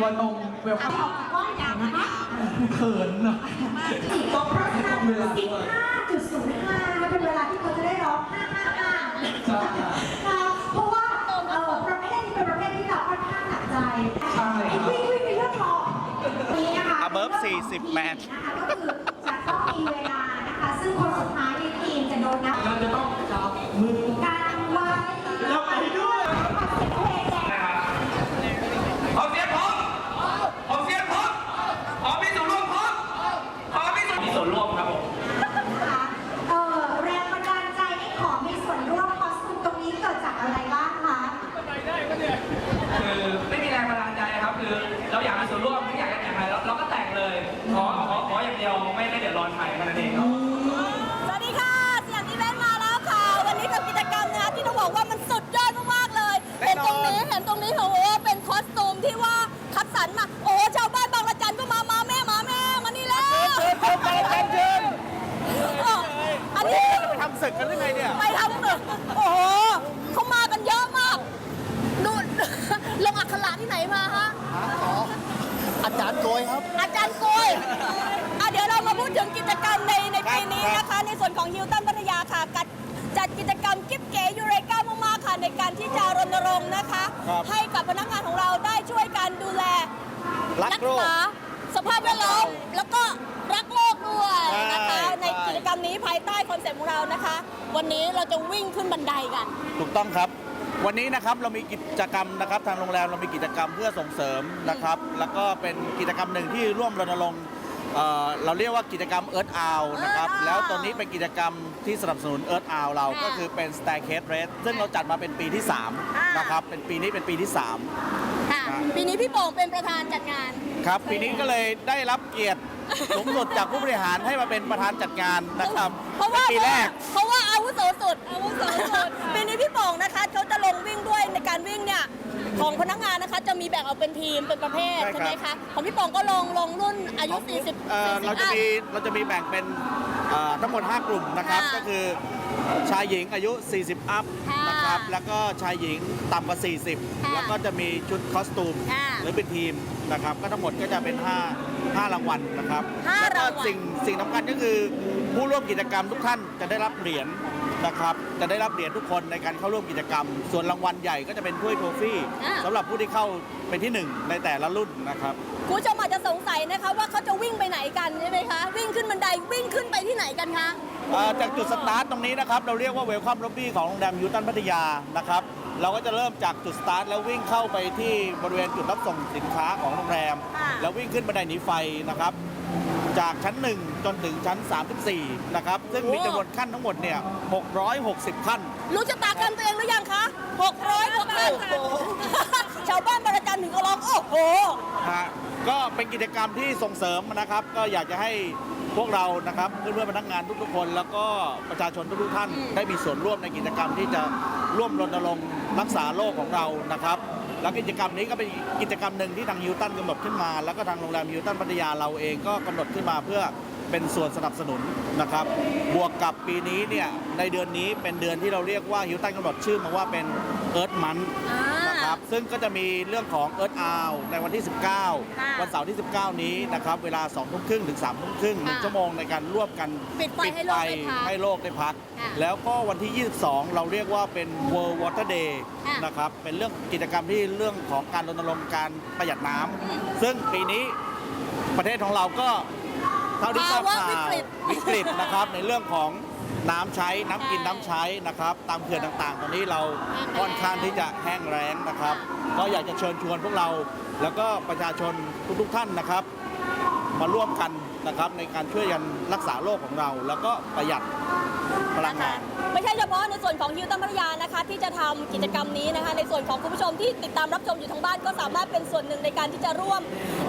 ก็คือของตัวตรงเวลคัมออกจากกล้องอย่างนะคะเขินเนาะต้องเพราะฉะนั้น15.05เป็นเวลาที่เขาจะได้ร้อง555ใช่ค่ะเพราะว่าเอ่อประเภทนี้เป็นประเภทที่เราค่อนข้างหนักใจใช่ครับวิ่งวิ่งในเรื่องของนี้นะคะ Above 40แมนนะคะก็คือจะต้องมีเวลานะคะซึ่งคนสุดท้าย กกันหรือไงเนี่ย ไปทำหนึ่งโอ้โหเขามากันเยอะมากดูลงอักขระที่ไหนมาฮะ อาจารย์โกยครับ อาจารย์โกยอะเดี๋ยวเรามาพูดถึงกิจกรรมในในปีนี้นะคะ ในส่วนของฮิลตันพัทยาค่ะกัดจัดกิจกรรมกิ๊บเก๋ยูเรกามากๆค่ะในการที่จะรณรงค์นะคะ ครับให้กับพนักงานของเราได้ช่วยกันดูแลรักโลกษาสภาพแวดล้อมแล้วก็รักโลกด้วยนะคะใช่ในกิจกรร มนี้ภายใต้คอนเซ็ปต์ของเรานะคะ วันนี้เราจะวิ่งขึ้นบันไดกัน ถูกต้องครับ วันนี้นะครับเรามีกิจกรรมนะครับทางโรงแรมเรามีกิจกรรมเพื่อส่งเสริมนะครับ แล้วก็เป็นกิจกรรมหนึ่งที่ร่วมรณรงค์เอ่อเราเรียกว่ากิจกรรมเอิร์ธอาวนะครับ Earth Owl แล้วตัวนี้เป็นกิจกรรมที่สนับสนุนเอิร์ธอาวเราค่ะก็คือเป็น Staircase Race ซึ่งเราจัดมาเป็นปีที่ อ่า3นะครับ เป็นปีนี้เป็นปีที่3ค่ะครับ ปีนี้พี่โป่งเป็นประธานจัดงาน ครับปีนี้ก็เลยได้รับเกียรติสูงสุดจากผู้บริหารให้มาเป็นประธานจัดงานนะครับเพราะว่าป็นปีแรก เพราะว่าอาวุโสสุดอาวุโสสุดปีนี้พี่ป๋องนะคะเขาจะลงวิ่งด้วยในการวิ่งเนี่ยของพนักงานนะคะจะมีแบ่งออกเป็นทีมเป็นประเภทใช่ใช่ครับ ไหมคะของพี่ป๋องก็ลงลงรุ่นอายุ 40 เอ่อ40เราจะมีเราจะมีแบ่งเป็นเอ่อทั้งหมด 5 กลุ่มนะครับ ค่ะก็คือ ชายหญิงอายุ 40 อัพค่ะนะครับ แล้วก็ชายหญิงต่ำกว่าค่ะ40 แล้วก็จะมีชุดคอสตูม ค่ะ หรือเป็นทีมนะครับ ก็ทั้งหมดก็จะเป็น5 5รางวัลนะครับห้าแล้วก็รางวัล สิ่งสิ่งสำคัญก็คือผู้ร่วมกิจกรรมทุกท่านจะได้รับเหรียญ นะครับจะได้รับเหรียญทุกคนในการเข้าร่วมกิจกรรม ส่วนรางวัลใหญ่ก็จะเป็นถ้วยโทฟี่อ่า สำหรับผู้ที่เข้าเป็นที่หนึ่งในแต่ละรุ่นนะครับ คุณผู้ชมอาจจะสงสัยนะคะว่าเขาจะวิ่งไปไหนกันใช่ไหมคะ วิ่งขึ้นบันไดวิ่งขึ้นไปที่ไหนกันคะเอ่อจากจุดสตาร์ทตรงนี้นะครับ เราเรียกว่าเวลคัมล็อบบี้ของโรงแรมยูตันพัทยานะครับ เราก็จะเริ่มจากจุดสตาร์ทแล้ววิ่งเข้าไปที่บริเวณจุดรับส่งสินค้าของโรงแรม ค่ะ แล้ววิ่งขึ้นบันไดหนีไฟนะครับ จากชั้น 1 จนถึงชั้น 34 นะครับ ซึ่งมีจำนวนขั้นทั้งหมดเนี่ย 660 ขั้น รู้ชะตากรรมตัวเองหรือยังคะ 600กว่าขั้นชาวบ้านบางระจันถึงก็ร้อง โอ้โหนะฮะก็เป็นกิจกรรมที่ส่งเสริมนะครับ ก็อยากจะให้พวกเรานะครับเพื่อนๆพนักงานทุกๆคน แล้วก็ประชาชนทุกๆท่านได้มีส่วนร่วมในกิจกรรมที่จะร่วมรณรงค์รักษาโลกของเรานะครับ แล้วกิจกรรมนี้ก็เป็นกิจกรรมหนึ่งที่ทางฮิวตันกำหนดขึ้นมา แล้วก็ทางโรงแรมฮิวตันพัทยาเราเองก็กำหนดขึ้นมาเพื่อเป็นส่วนสนับสนุนนะครับ บวกกับปีนี้เนี่ยในเดือนนี้เป็นเดือนที่เราเรียกว่าฮิวตันกำหนดชื่อมาว่าเป็นเอิร์ธมัน ครับซึ่งก็จะมีเรื่องของเอิร์ธอาวในวันที่ค่ะ19 วันเสาร์ที่ 19 นี้นะครับเวลา2ทุ่มครึ่งถึง3ทุ่มครึ่งหนึ่งค่ะชั่วโมงในการร่วมกันปิดไฟให้โลกได้พักให้โลกได้พักค่ะแล้วก็วันที่ 22 เราเรียกว่าเป็น World Water Day ค่ะนะครับเป็นเรื่องกิจกรรมที่เรื่องของการรณรงค์การประหยัดน้ำอืมซึ่งปีนี้ประเทศของเราก็เท่าที่ทราบภาวะข่าววิกฤตวิกฤตนะครับในเรื่องของ น้ำใช้น้ำกินใช่น้ำใช้นะครับ ตามเขื่อนต่างๆ ตอนนี้เราแห้งแล้งค่อนข้างที่จะแห้งแล้งนะครับ ก็อยากจะเชิญชวนพวกเรา แล้วก็ประชาชนทุกๆท่านนะครับ มาร่วมกันนะครับในการช่วยกันรักษาโลกของเรา แล้วก็ประหยัดพลังงาน ไม่ใช่เฉพาะในส่วนของยูตัมพัทยานะคะ ที่จะทำกิจกรรมนี้นะคะ ในส่วนของคุณผู้ชมที่ติดตามรับชมอยู่ทางบ้านก็สามารถเป็นส่วนหนึ่งในการที่จะร่วม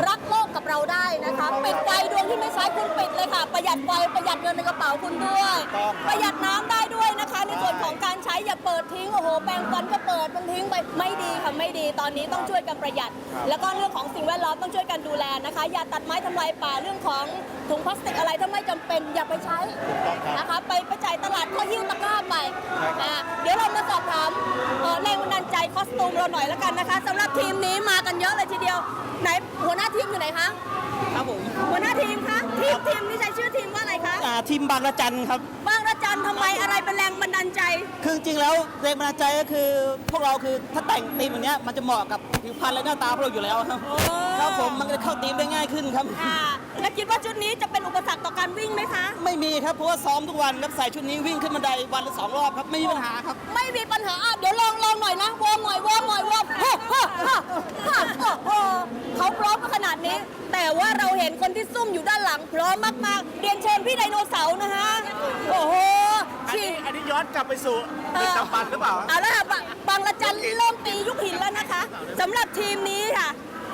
รักโลกกับเราได้นะคะปิดไฟดวงที่ไม่ใช้คุณปิดเลยค่ะ ประหยัดไฟประหยัดเงินในกระเป๋าคุณด้วย ต้องประหยัดน้ำได้ด้วยนะคะ ในส่วนของการใช้อย่าเปิดทิ้งโอ้โหแปรงฟันก็เปิดมันทิ้งไปไม่ดีค่ะไม่ดีตอนนี้ต้องช่วยกันประหยัด แล้วก็เรื่องของสิ่งแวดล้อมต้องช่วยกันดูแลนะคะ อย่าตัดไม้ทำลายป่าเรื่องของถุงพลาสติกอะไรถ้าไม่จำเป็นอย่าไปใช้ต้องครับ นะคะไปไปจ่ายตลาดก็หิ้วตะกร้าไปใช่ครับอ่าเดี๋ยวเรามาสอบถามเอ่อแรงบันดาลใจคอสสตูมเราหน่อยแล้วกันนะคะสำหรับทีมนี้มากันเยอะเลยทีเดียวไหนหัวหน้าทีมอยู่ไหนคะครับผมหัวหน้าทีมคะทีมทีมนี่ใช้ชื่อทีมว่าอะไรคะอ่าทีมบางระจันครับ บางระจันทำไมอะไรเป็นแรงบันดาลใจ คือจริงๆแล้วแรงบันดาลใจก็คือ พวกเราคือถ้าแต่งธีมอย่างเนี้ยมันจะเหมาะกับผิวพรรณและหน้าตาพวกเราอยู่แล้วครับโอ้ครับผมมันจะเข้าธีมได้ง่ายขึ้นครับค่ะ แล้วคิดว่าชุดนี้จะเป็นอุปสรรคต่อการวิ่งไหมคะ ไม่มีครับเพราะว่าซ้อมทุกวันครับใส่ชุดนี้วิ่งขึ้นบันไดวันละสองรอบครับไม่มีปัญหาครับ ไม่มีปัญหาอะเดี๋ยวลองลองหน่อยนะวอร์มหน่อยวอร์มหน่อยวอร์มฮ่าฮ่าฮ่าฮ่าฮ่าฮ่าเขาพร้อมกันขนาดนี้ แต่ว่าเราเห็นคนที่ซุ่มอยู่ด้านหลังพร้อมมากๆเรียนเชิญพี่ไดโนเสาร์นะคะโอ้โหอันฉีนี้ดอันนี้ย้อนกลับไปสู่ดึกดำบรรพ์หรือเปล่า เอาละค่ะบบางละจันเริ่มตียุคหินแล้วนะคะสำหรับทีมนี้ค่ะ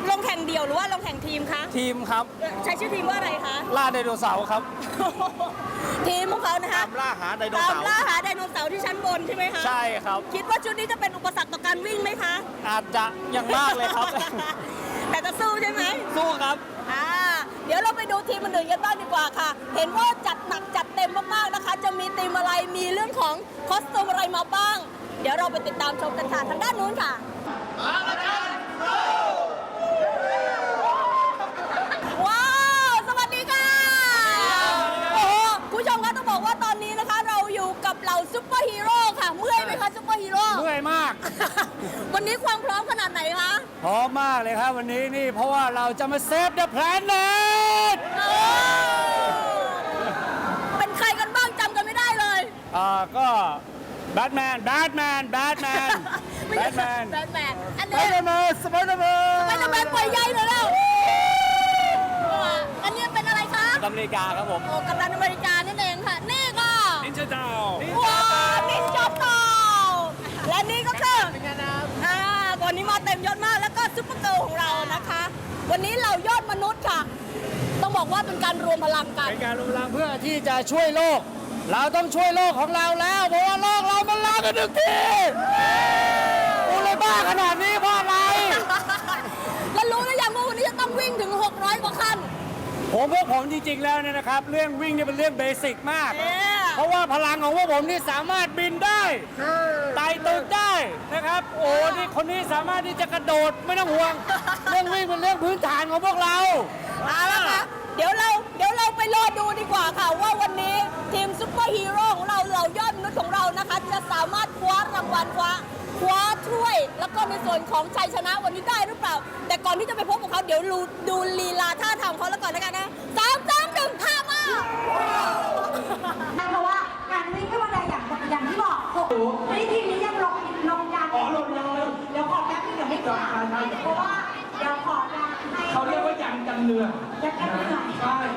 ลงแข่งเดี่ยวหรือว่าลงแข่งทีมคะทีมครับใช้ชื่อทีมว่าอะไรคะล่าไดโนเสาร์ครับ ทีมของเขานะคะตามล่าหาไดโนตามเสาร์ล่าหาไดโนเสาร์ที่ชั้นบนใช่ไหมคะใช่ครับ คิดว่าชุดนี้จะเป็นอุปสรรคต่อการวิ่งไหมคะอาจจะอย่างมากเลยครับ แต่จะสู้ใช่ไหม สู้ครับ อ่าเดี๋ยวเราไปดูทีมอื่นๆกันบ้างดีกว่าค่ะ เห็นว่าจัดหนักจัดเต็มมากๆนะคะ จะมีทีมอะไร มีเรื่องของคอสตูมอะไรมาบ้าง เดี๋ยวเราไปติดตามชมกันค่ะ ทางด้านนู้นค่ะว้าว สวัสดีค่ะ โอ้โหคุณผู้ชมคะต้องบอกว่าตอนนี้นะคะ เราอยู่กับเหล่าซุปเปอ ร์ฮีโร่ค่ะ เมื่อยไหมคะซุปเปอร์ฮีโร่ เมื่อยมาก วันนี้ความพร้อมขนาดไหนคะ พร้อมมากเลยครับวันนี้นี่เพราะว่าเราจะมาเซฟเดอะแพลเน็ตโอ้เป็นใครกันบ้างจำกันไม่ได้เลย อ่าก็แบทแมนแบทแมนแบทแมนไม่แบใช่ทแมนแบทแมนอันสไปนี้เดอร์แมนสไปเดอร์แมนไปทำแมนปล่อยใหญ่เลยแล้วอันนี้เป็นอะไรคะ อเมริกาครับผม โอ้กัปตันอเมริกานั่นเองค่ะ นี่ก็ นินจาดาวว้าวนินจาเต่าและนี่ก็คืออ่าวันนี้มาเต็มยศมากแล้วก็ซุปเปอร์เกิร์ลของเรานะคะ วันนี้เรายอดมนุษย์ค่ะ ต้องบอกว่าเป็นการรวมพลังกัน เป็นการรวมพลังเพื่อที่จะช่วยโลก เราต้องช่วยโลกของเราแล้วเพราะว่าโลกเรามันลากันทุกทีกูเลยบ้าขนาดนี้เพราะอะไรแล้วรู้หรือยังว่าวันนี้จะต้องวิ่งถึง 600กว่าคันผมพวกผมจริงๆแล้วเนี่ยนะครับ เรื่องวิ่งเนี่ยเป็นเรื่องเบสิกมาก เอ๊ะเพราะว่าพลังของพวกผมนี่สามารถบินได้ไต่ตึกได้นะครับ โอ้นี่คนนี้สามารถที่จะกระโดดไม่ต้องห่วง เรื่องวิ่งเป็นเรื่องพื้นฐานของพวกเรา เอาละค่ะเดี๋ยวเราเดี๋ยวเราไปรอดูดีกว่าค่ะ ว่าวันนี้ทีมซุปเปอร์ฮีโร่ของเราเหล่ายอดมนุษย์ของเรานะคะ จะสามารถคว้ารางวัลคว้าคว้าถ้วย แล้วก็ในส่วนของชัยชนะวันนี้ได้หรือเปล่า แต่ก่อนที่จะไปพบกับเขาเดี๋ยวดูดูลีลาท่าทางเขาแล้วก่อนแล้วกันนะสามส ยันกันเรือยันกันเหนื่อย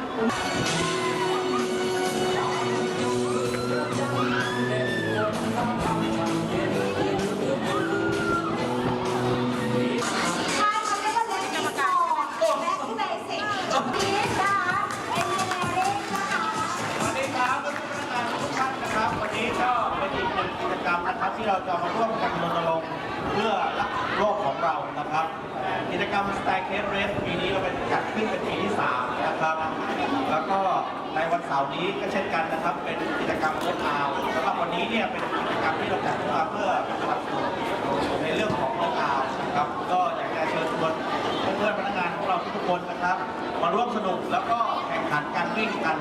ใช่ใช่เขายกว่าเล่นกรรมการแบ็คทูเบสิกพีชนะคะเอนจิเนียริ่งนะคะสวัสดีครับทุกท่านนะครับวันนี้ก็เป็นอีกหนึ่งกิจกรรมนะครับที่เราจะมาร่วมกันรณรงค์เพื่อรักโลกของเรานะครับ กิจกรรม Staircase Race ปีนี้จัดขึ้นเป็นปีที่ 3 นะครับ แล้วก็ในวันเสา ร์นี้ก็เช่นกันนะครับ เป็นกิจกรรมเอิร์ธอาวสำหรับวันนี้เนี่ยเป็นกิจกรรมที่เราจัดขึ้นมาเพื่อสนับสนุนในเรื่องของเอิร์ธอาวนะครับ ก็อยากจะเชิญชวนเพื่อนๆพนักงานของเราทุกคนนะครับมาร่วมสนุกแล้วก็แข่งขันการวิ่งกัน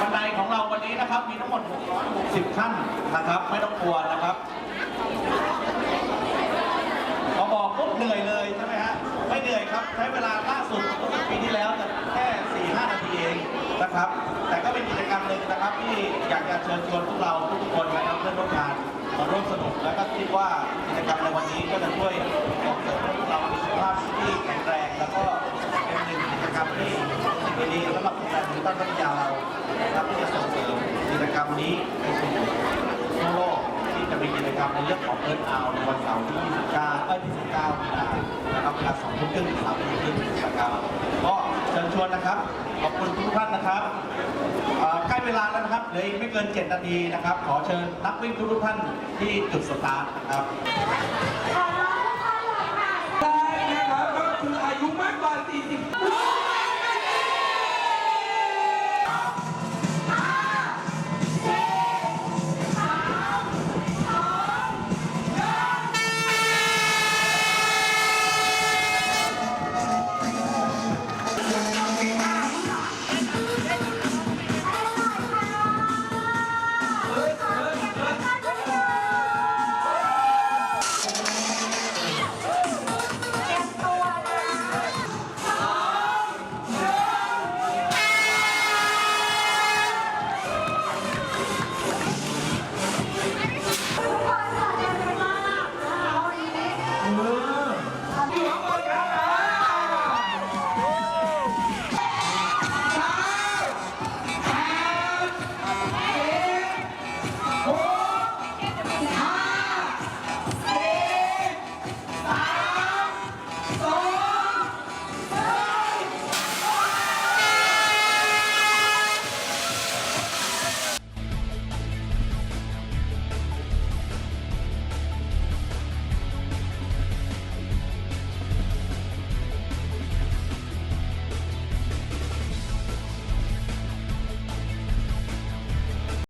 บันไดของเราวันนี้นะครับ มีทั้งหมด 660 ขั้นนะครับ ไม่ต้องกลัวนะครับพอบอกปุ๊บเหนื่อยเลยใช่ไหมฮะไม่เหนื่อยครับใช้เวลาล่าสุดปีที่แล้วจะแค่ นะครับ แต่ก็เป็นกิจกรรมหนึ่งนะครับ ที่อยากจะเชิญชวนพวกเราทุกคนนะครับเพื่อนร่วมงานมาร่วมสนุกแล้วก็คิดว่ากิจกรรมในวันนี้ก็จะช่วยส่งเสริมให้พวกเรามีสุขภาพที่แข็งแรงแล้วก็เป็นหนึ่งกิจกรรมที่สิ่งดีๆสำหรับโรงแรมที่ตั้งพัทยาเรานะครับที่จะส่งเสริมกิจกรรมนี้ไปสู่ทั่วโลกที่จะมีกิจกรรมในเรื่องของเอิร์ธเอาในวันเสาร์ที่ 29เอ้ยที่19มีนานะครับเวลา2ทุ่มครึ่งถึง3ทุ่มครึ่งนะครับ เชิญชวนนะครับ ขอบคุณทุกท่านนะครับใกล้เวลาแล้วนะครับเหลืออีกไม่เกิน 7 นาทีนะครับ ขอเชิญนักวิ่งทุกท่านที่จุดสตาร์ทนะครับ